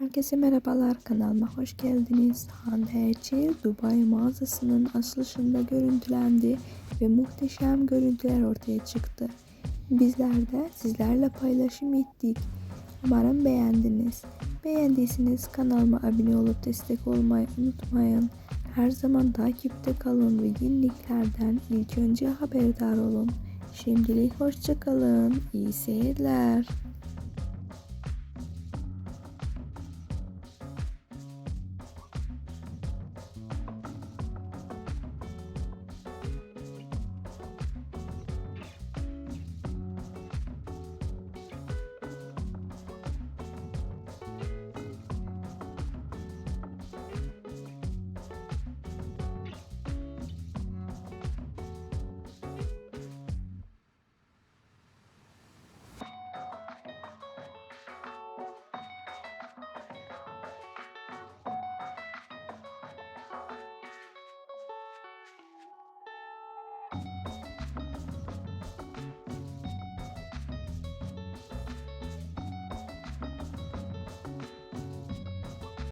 Herkese merhabalar kanalıma hoş geldiniz. Hande Erçel Dubai mağazasının açılışında görüntülendi ve muhteşem görüntüler ortaya çıktı. Bizler de sizlerle paylaşım ettik. Umarım beğendiniz. Beğendiyseniz kanalıma abone olup destek olmayı unutmayın. Her zaman takipte kalın ve yeniliklerden ilk önce haberdar olun. Şimdilik hoşçakalın. İyi seyirler.